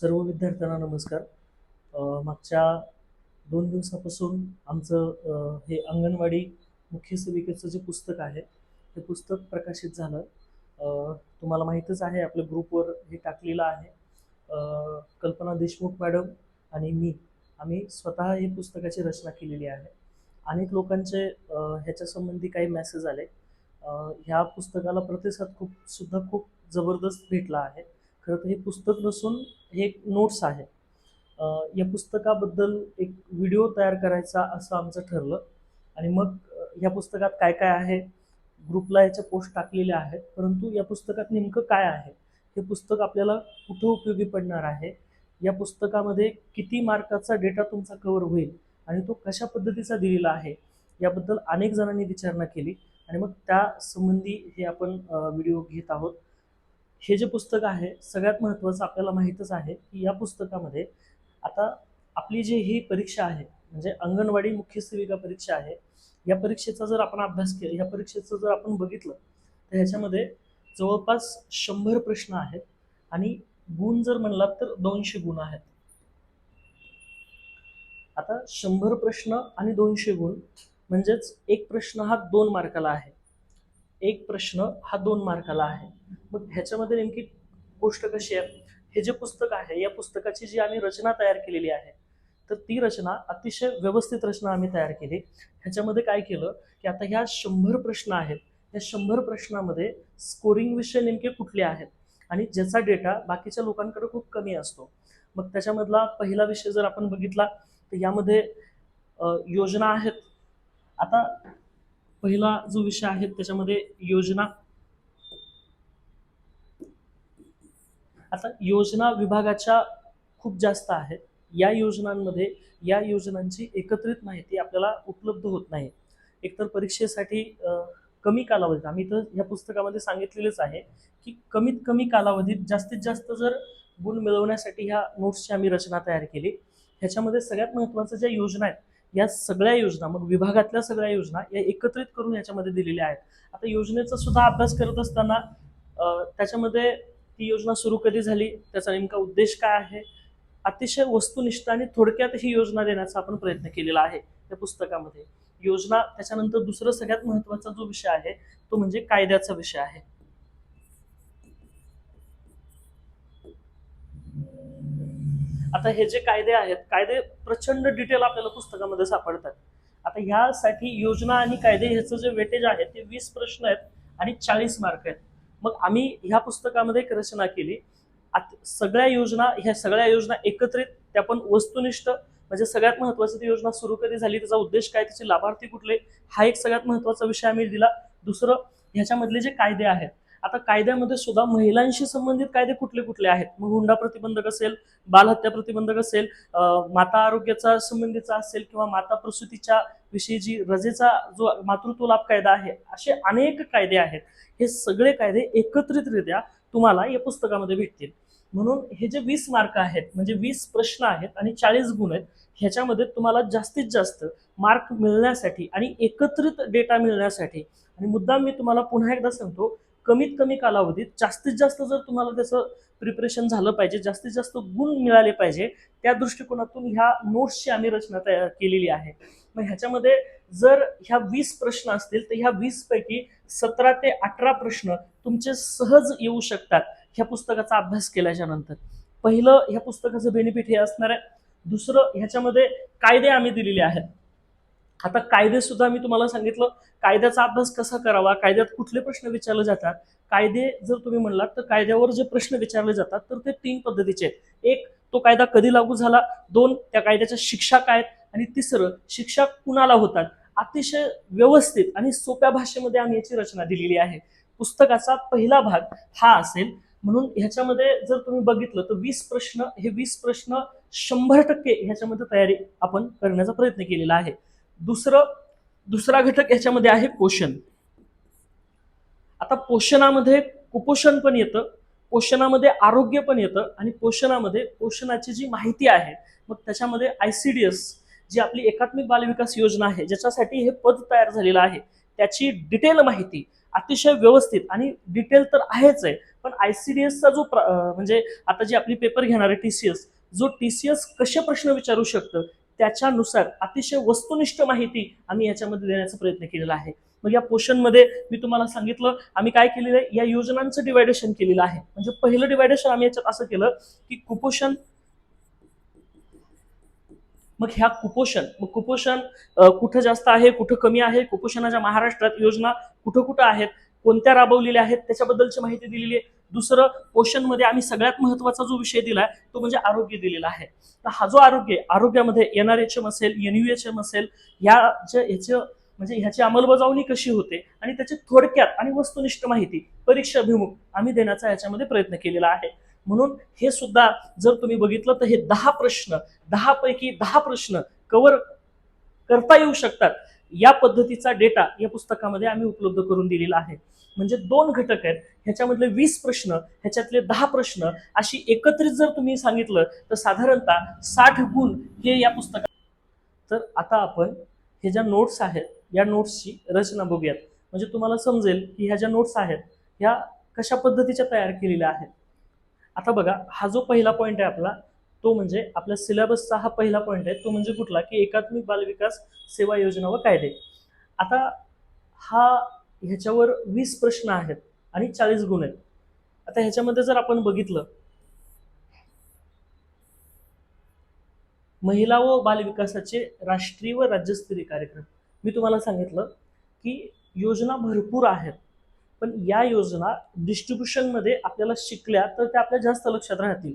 सर्व विद्यार्थ्यांना नमस्कार. मागच्या दोन दिवसापासून आमचं हे अंगणवाडी मुख्य सेविकेचं जे पुस्तक आहे ते पुस्तक प्रकाशित झालं. तुम्हाला माहीतच आहे आपल्या ग्रुपवर हे टाकलेलं आहे. कल्पना देशमुख मॅडम आणि मी आम्ही स्वतः हे पुस्तकाची रचना केलेली आहे. अनेक लोकांचे ह्याच्यासंबंधी ह्याच्या संबंधी काही मेसेज आले. ह्या पुस्तकाला प्रतिसाद खूप सुद्धा खूप जबरदस्त भेटला आहे. खरं तर हे पुस्तक नसून हे एक नोट्स आहे. या पुस्तकाबद्दल एक व्हिडिओ तयार करायचा असं आमचं ठरलं. आणि मग या पुस्तकात काय काय आहे? ग्रुपला याच्या पोस्ट टाकलेल्या आहेत. परंतु या पुस्तकात नेमकं काय आहे? हे पुस्तक आपल्याला कुठं उपयोगी पडणार आहे? या पुस्तकामध्ये किती मार्काचा डेटा तुमचा कव्हर होईल? आणि तो कशा पद्धतीचा दिलेला आहे? याबद्दल अनेक जणांनी विचारणा केली. आणि मग त्या संबंधी हे आपण व्हिडिओ घेत आहोत. हे जे पुस्तक आहे सगळ्यात महत्त्वाचं आपल्याला माहीतच आहे की या पुस्तकामध्ये आता आपली जी ही परीक्षा आहे म्हणजे अंगणवाडी मुख्य सेविका परीक्षा आहे या परीक्षेचा जर आपण अभ्यास केला या परीक्षेचं जर आपण बघितलं तर ह्याच्यामध्ये जवळपास शंभर प्रश्न आहेत आणि गुण जर म्हणलात तर दोनशे गुण आहेत. आता शंभर प्रश्न आणि दोनशे गुण म्हणजेच एक प्रश्न हा दोन मार्काला आहे. एक प्रश्न हा दोन मार्काला आहे. मग ह्याच्यामध्ये नेमकी गोष्ट कशी आहे? हे जे पुस्तक आहे या पुस्तकाची जी आम्ही रचना तयार केलेली आहे तर ती रचना अतिशय व्यवस्थित रचना आम्ही तयार केली. ह्याच्यामध्ये काय केलं की आता ह्या शंभर प्रश्न आहेत या शंभर प्रश्नामध्ये स्कोरिंग विषय नेमके कुठले आहेत? आणि ज्याचा डेटा बाकीच्या लोकांकडे खूप कमी असतो. मग त्याच्यामधला पहिला विषय जर आपण बघितला तर यामध्ये योजना आहेत. आता पहिला जो विषय आहे त्याच्यामध्ये योजना. आता योजना विभागाच्या खूप जास्त आहेत. या योजनांमध्ये या योजनांची एकत्रित माहिती आपल्याला उपलब्ध होत नाही. एकतर परीक्षेसाठी कमी कालावधीत आम्ही तर या पुस्तकामध्ये सांगितलेलेच आहे की कमीत कमी कालावधीत जास्तीत जास्त जर गुण मिळवण्यासाठी ह्या नोट्सची आम्ही रचना तयार केली. ह्याच्यामध्ये सगळ्यात महत्त्वाचं ज्या योजना आहेत या सगळ्या योजना मग विभागातल्या सगळ्या योजना या एकत्रित करून याच्यामध्ये दिलेल्या आहेत. आता योजनेचा सुद्धा अभ्यास करत असताना त्याच्यामध्ये ती योजना सुरू कधी झाली त्याचा नेमका उद्देश काय आहे? अतिशय वस्तुनिष्ठ आणि थोडक्यात ही योजना देण्याचा आपण प्रयत्न केलेला आहे या पुस्तकामध्ये. योजना त्याच्यानंतर दुसरं सगळ्यात महत्त्वाचा जो विषय आहे तो म्हणजे कायद्याचा विषय आहे. आता हे जे कायदे आहेत कायदे प्रचंड डिटेल आपल्याला पुस्तकामध्ये सापडतात. आता ह्यासाठी योजना आणि कायदे ह्याचं जे वेटेज आहे ते वीस प्रश्न आहेत आणि चाळीस मार्क आहेत. मग आम्ही ह्या पुस्तकामध्ये एक रचना केली. सगळ्या योजना ह्या सगळ्या योजना एकत्रित त्या पण वस्तुनिष्ठ म्हणजे सगळ्यात महत्त्वाचं ती योजना सुरू कधी झाली त्याचा उद्देश काय त्याचे लाभार्थी कुठले हा एक सगळ्यात महत्त्वाचा विषय आम्ही दिला. दुसरं ह्याच्यामधले जे कायदे आहेत आता कायद्यामध्ये सुद्धा महिलांशी संबंधित कायदे कुठले कुठले आहेत? मग हुंडा प्रतिबंधक असेल बालहत्या प्रतिबंधक असेल माता आरोग्याचा संबंधीचा असेल किंवा माता प्रसूतीच्या विषयी जी रजेचा जो मातृत्व लाभ कायदा आहे असे अनेक कायदे आहेत. हे सगळे कायदे एकत्रितरित्या तुम्हाला या पुस्तकामध्ये भेटतील. म्हणून हे जे वीस मार्क आहेत म्हणजे वीस प्रश्न आहेत आणि चाळीस गुण आहेत ह्याच्यामध्ये तुम्हाला जास्तीत जास्त मार्क मिळण्यासाठी आणि एकत्रित डेटा मिळण्यासाठी आणि मुद्दाम मी तुम्हाला पुन्हा एकदा सांगतो कमीत कमी कालावधीत जास्तीत जास्त जर तुम्हाला त्याचं प्रिपरेशन झालं पाहिजे जास्तीत जास्त गुण मिळाले पाहिजे त्या दृष्टिकोनातून ह्या नोट्सची आम्ही रचना तयार केलेली आहे. मग ह्याच्यामध्ये जर ह्या वीस प्रश्न असतील तर ह्या वीस पैकी सतरा ते अठरा प्रश्न तुमचे सहज येऊ शकतात ह्या पुस्तकाचा अभ्यास केल्याच्यानंतर. पहिलं ह्या पुस्तकाचं बेनिफिट हे असणार आहे. दुसरं ह्याच्यामध्ये कायदे आम्ही दिलेले आहेत. आता कायदे सुद्धा मी तुम्हाला सांगितलं कायद्याचा अभ्यास कसा करावा कायद्यात कुठले प्रश्न विचारले जातात कायदे जर तुम्ही म्हणलात तर कायद्यावर जे प्रश्न विचारले जातात तर ते तीन पद्धतीचे आहेत. एक तो कायदा कधी लागू झाला? दोन त्या कायद्याच्या शिक्षा काय आणि तिसरं शिक्षा कुणाला होतात? अतिशय व्यवस्थित आणि सोप्या भाषेमध्ये आम्ही याची रचना दिलेली आहे. पुस्तकाचा पहिला भाग हा असेल. म्हणून ह्याच्यामध्ये जर तुम्ही बघितलं तर वीस प्रश्न हे वीस प्रश्न शंभर टक्के ह्याच्यामध्ये तयारी आपण करण्याचा प्रयत्न केलेला आहे. दुसरं दुसरा घटक याच्यामध्ये आहे पोषण. आता पोषणामध्ये कुपोषण पण येतं पोषणामध्ये आरोग्य पण येतं आणि पोषणामध्ये पोषणाची जी माहिती आहे मग त्याच्यामध्ये आय सी डी एस जी आपली एकात्मिक बालविकास योजना आहे ज्याच्यासाठी हे पद तयार झालेलं आहे त्याची डिटेल माहिती अतिशय व्यवस्थित आणि डिटेल तर आहेच आहे पण आयसीडीएसचा जो प्र- जो म्हणजे आता जी आपली पेपर घेणार आहे टीसीएस जो टीसीएस कसे प्रश्न विचारू शकतं त्याच्यानुसार अतिशय वस्तुनिष्ठ माहिती आम्ही याच्यामध्ये देण्याचा प्रयत्न केलेला आहे. मग या पोर्शनमध्ये मी तुम्हाला सांगितलं आम्ही काय केलेलं आहे? या योजनांचं डिवायडेशन केलेलं आहे. म्हणजे पहिलं डिवायडेशन आम्ही याच्यात असं केलं की कुपोषण मग ह्या कुपोषण मग कुपोषण कुठं जास्त आहे कुठं कमी आहे? कुपोषणाच्या महाराष्ट्रात योजना कुठं कुठं आहेत? कोणत्या राबवलेल्या आहेत त्याच्याबद्दलची माहिती दिलेली आहे. दुसरं पोषणमध्ये आम्ही सगळ्यात महत्त्वाचा जो विषय दिलाय तो म्हणजे आरोग्य दिलेला आहे. तर हा जो आरोग्य आरोग्यामध्ये एन आर एच एम असेल एन यू एच एम असेल ह्या जे ह्याचं म्हणजे ह्याची अंमलबजावणी कशी होते आणि त्याची थोडक्यात आणि वस्तुनिष्ठ माहिती परीक्षा अभिमुख आम्ही देण्याचा याच्यामध्ये प्रयत्न केलेला आहे. म्हणून हे सुद्धा जर तुम्ही बघितलं तर हे दहा प्रश्न दहा पैकी दहा प्रश्न कव्हर करता येऊ शकतात. या पद्धतीचा डेटा या पुस्तकामध्ये आम्ही उपलब्ध करून दिलेला आहे. म्हणजे दोन घटक आहेत. ह्याच्यामधले वीस प्रश्न ह्याच्यातले दहा प्रश्न अशी एकत्रित जर तुम्ही सांगितलं तर साधारणतः साठ गुण हे या पुस्तकात तर आता आपण हे ज्या नोट्स आहेत या नोट्सची रचना बघूयात. म्हणजे तुम्हाला समजेल की ह्या ज्या नोट्स आहेत ह्या कशा पद्धतीच्या तयार केलेल्या आहेत. आता बघा हा जो पहिला पॉईंट आहे आपला तो म्हणजे आपल्या सिलेबसचा हा पहिला पॉईंट आहे. तो म्हणजे कुठला? की एकात्मिक बालविकास सेवा योजना व कायदे. आता हा ह्याच्यावर वीस प्रश्न आहेत आणि चाळीस गुण आहेत. आता ह्याच्यामध्ये जर आपण बघितलं महिला व बालविकासाचे राष्ट्रीय व राज्यस्तरीय कार्यक्रम. मी तुम्हाला सांगितलं की योजना भरपूर आहेत पण या योजना डिस्ट्रीब्युशनमध्ये आपल्याला शिकल्या तर त्या आपल्या जास्त लक्षात राहतील.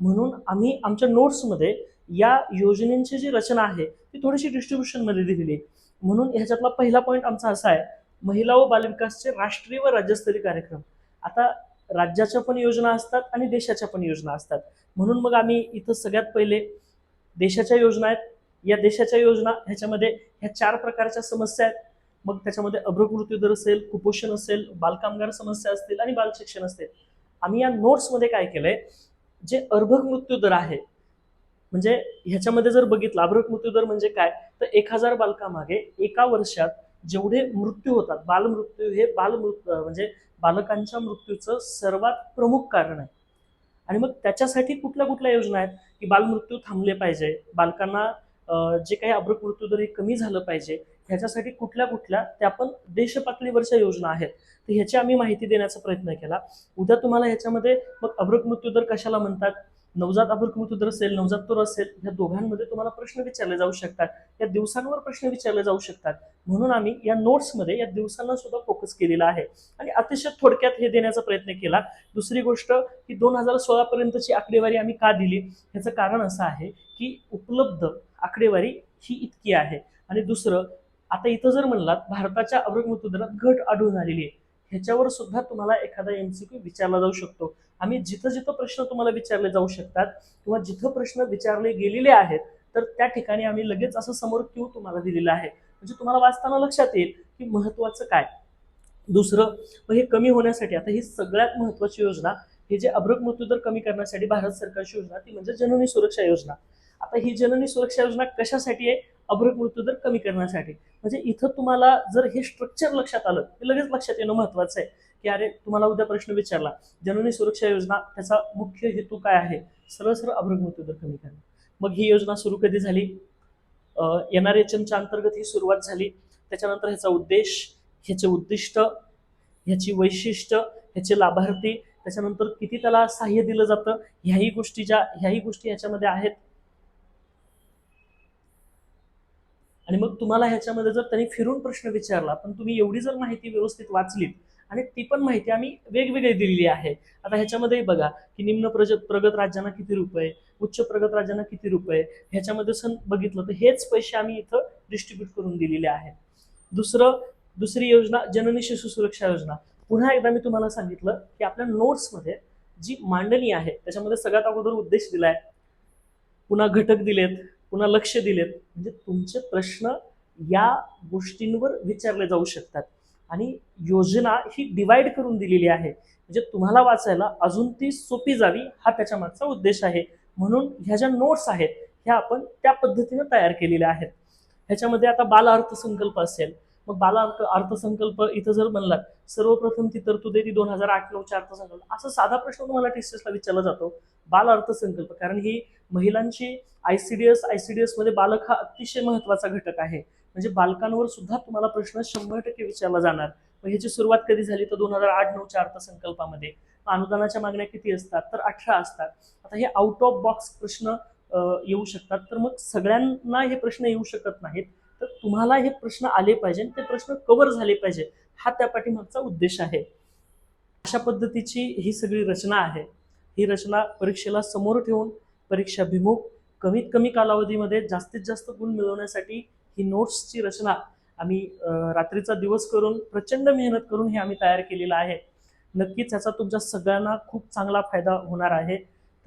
म्हणून आम्ही आमच्या नोट्समध्ये या योजनेची जी रचना आहे ती थोडीशी डिस्ट्रीब्युशनमध्ये दिलेली म्हणून ह्याच्यातला पहिला पॉईंट आमचा असा आहे महिला व बालविकासचे राष्ट्रीय व राज्यस्तरीय कार्यक्रम. आता राज्याच्या पण योजना असतात आणि देशाच्या पण योजना असतात. म्हणून मग आम्ही इथं सगळ्यात पहिले देशाच्या योजना आहेत. या देशाच्या योजना ह्याच्यामध्ये ह्या चार प्रकारच्या समस्या आहेत. मग त्याच्यामध्ये अभ्रकृती दर असेल कुपोषण असेल बालकामगार समस्या असतील आणि बालशिक्षण असेल. आम्ही या नोट्समध्ये काय केलंय जे अर्भक मृत्यूदर आहे म्हणजे ह्याच्यामध्ये जर बघितलं अर्भक मृत्यूदर म्हणजे काय? तर एक हजार बालकामागे एका वर्षात जेवढे मृत्यू होतात बालमृत्यू हे बालमृत्यू म्हणजे बालकांच्या मृत्यूचं सर्वात प्रमुख कारण आहे. आणि मग त्याच्यासाठी कुठल्या कुठल्या योजना आहेत? की बालमृत्यू थांबले पाहिजे बालकांना जे काही अभ्रूक मृत्यू दर हे कमी झालं पाहिजे ह्याच्यासाठी कुठल्या कुठल्या त्या पण देश पातळीवरच्या योजना आहेत. तर ह्याची आम्ही माहिती देण्याचा प्रयत्न केला. उद्या तुम्हाला ह्याच्यामध्ये मग अब्रक मृत्यूदर कशाला म्हणतात? नवजात अब्रक असेल नवजात तोर असेल ह्या दोघांमध्ये तुम्हाला प्रश्न विचारले जाऊ शकतात. या दिवसांवर प्रश्न विचारले जाऊ शकतात. म्हणून आम्ही या नोट्समध्ये या दिवसांना सुद्धा फोकस केलेला आहे. आणि अतिशय थोडक्यात हे देण्याचा प्रयत्न केला. दुसरी गोष्ट की दोन हजार सोळा पर्यंतची आकडेवारी आम्ही का दिली? ह्याचं कारण असं आहे की उपलब्ध आकडेवारी ही इतकी आहे. आणि दुसरं आता इथं जर म्हणलात भारताच्या अब्रक मृत्यूदरात घट आढळून आलेली आहे. ह्याच्यावर सुद्धा तुम्हाला एखादा एमसीक्यू विचारला जाऊ शकतो. आम्ही जिथं जिथं प्रश्न तुम्हाला विचारले जाऊ शकतात किंवा जिथं प्रश्न विचारले गेलेले आहेत तर त्या ठिकाणी आम्ही लगेच असं समोर क्यू तुम्हाला दिलेला आहे. म्हणजे तुम्हाला वाचताना लक्षात येईल की महत्वाचं काय. दुसरं मग हे कमी होण्यासाठी आता ही सगळ्यात महत्वाची योजना हे जे अब्रक मृत्यूदर कमी करण्यासाठी भारत सरकारची योजना ती म्हणजे जननी सुरक्षा योजना. आता ही जननी सुरक्षा योजना कशासाठी आहे? अभ्रक मृत्यूदर कमी करण्यासाठी. म्हणजे इथं तुम्हाला जर हे स्ट्रक्चर लक्षात आलं तर लगेच लक्षात येणं महत्वाचं आहे. की अरे तुम्हाला उद्या प्रश्न विचारला जननी सुरक्षा योजना त्याचा मुख्य हेतू काय आहे? सरळ सरळ अब्रक मृत्यूदर कमी करणे. मग ही योजना सुरू कधी झाली? एन आर एच एमच्या अंतर्गत ही सुरुवात झाली. त्याच्यानंतर ह्याचा उद्देश ह्याचे उद्दिष्ट ह्याची वैशिष्ट्य ह्याचे लाभार्थी त्याच्यानंतर किती त्याला सहाय्य दिलं जातं? ह्याही गोष्टी ज्या ह्याही गोष्टी ह्याच्यामध्ये आहेत. आणि मग तुम्हाला ह्याच्यामध्ये जर त्यांनी फिरून प्रश्न विचारला पण तुम्ही एवढी जर माहिती व्यवस्थित वाचलीत आणि ती पण माहिती आम्ही वेगवेगळी दिलेली आहे. आता ह्याच्यामध्ये बघा की निम्न प्रज प्रगत राज्यांना किती रुपये उच्च प्रगत राज्यांना किती रुपये ह्याच्यामध्ये सण बघितलं तर हेच पैसे आम्ही इथं डिस्ट्रीब्यूट करून दिलेले आहेत. दुसरं दुसरी योजना जननी शिशु सुरक्षा योजना. पुन्हा एकदा मी तुम्हाला सांगितलं की आपल्या नोट्समध्ये जी मांडणी आहे त्याच्यामध्ये सगळ्यात अगोदर उद्देश दिलाय. पुन्हा घटक दिलेत. पुन्हा लक्ष दिलेत. म्हणजे तुमचे प्रश्न या गोष्टींवर विचारले जाऊ शकतात. आणि योजना ही डिवाइड करून दिलेली आहे. म्हणजे तुम्हाला वाचायला अजून ती सोपी जावी हा त्याच्या मागचा उद्देश आहे. म्हणून ह्या ज्या नोट्स आहेत ह्या आपण त्या पद्धतीनं तयार केलेल्या आहेत. ह्याच्यामध्ये आता बाल अर्थसंकल्प असेल मग बाल अर्थ अर्थसंकल्प इथं जर म्हणलात सर्वप्रथम ती तरतूद आहे ती दोन हजार आठ नऊच्या अर्थसंकल्प. असा साधा प्रश्न तुम्हाला टीसीएसला विचारला जातो बाल अर्थसंकल्प. कारण ही महिलांची I C D S I C D मध्ये बालक हा अतिशय महत्त्वाचा घटक आहे. म्हणजे बालकांवर सुद्धा तुम्हाला प्रश्न शंभर टक्के विचारला जाणार. मग ह्याची सुरुवात कधी झाली तर दोन हजार आठ नऊच्या अर्थसंकल्पामध्ये? अनुदानाच्या मागण्या किती असतात? तर अठरा असतात. आता हे आउट ऑफ बॉक्स प्रश्न येऊ शकतात. तर मग सगळ्यांना हे प्रश्न येऊ शकत नाहीत. तुम्हाला हे प्रश्न आले पाहिजे आणि ते प्रश्न कव्हर झाले पाहिजे हा त्या पाठीमागचा उद्देश आहे. अशा पद्धतीची ही सगळी रचना आहे. ही रचना परीक्षेला समोर ठेवून परीक्षाभिमुख कमीत कमी कालावधीमध्ये जास्तीत जास्त गुण मिळवण्यासाठी ही नोट्सची रचना आम्ही रात्रीचा दिवस करून प्रचंड मेहनत करून हे आम्ही तयार केलेलं आहे. नक्कीच याचा तुमच्या सगळ्यांना खूप चांगला फायदा होणार आहे.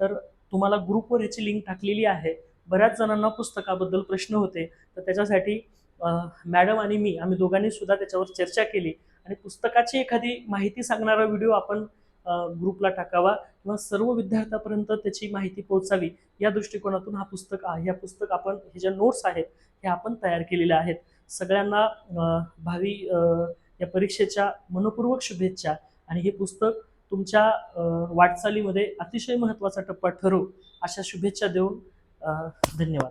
तर तुम्हाला ग्रुपवर याची लिंक टाकलेली आहे. बऱ्याच जणांना पुस्तकाबद्दल प्रश्न होते. तर त्याच्यासाठी मॅडम आणि मी आम्ही दोघांनी सुद्धा त्याच्यावर चर्चा केली. आणि पुस्तकाची एखादी माहिती सांगणारा व्हिडिओ आपण ग्रुपला टाकावा किंवा सर्व विद्यार्थ्यापर्यंत त्याची माहिती पोहोचावी या दृष्टिकोनातून हा पुस्तक आहे पुस्तक आपण हे ज्या नोट्स आहेत हे आपण तयार केलेल्या आहेत. सगळ्यांना भावी या परीक्षेच्या मनपूर्वक शुभेच्छा. आणि हे पुस्तक तुमच्या वाटचालीमध्ये अतिशय महत्त्वाचा टप्पा ठरवू अशा शुभेच्छा देऊन धन्यवाद.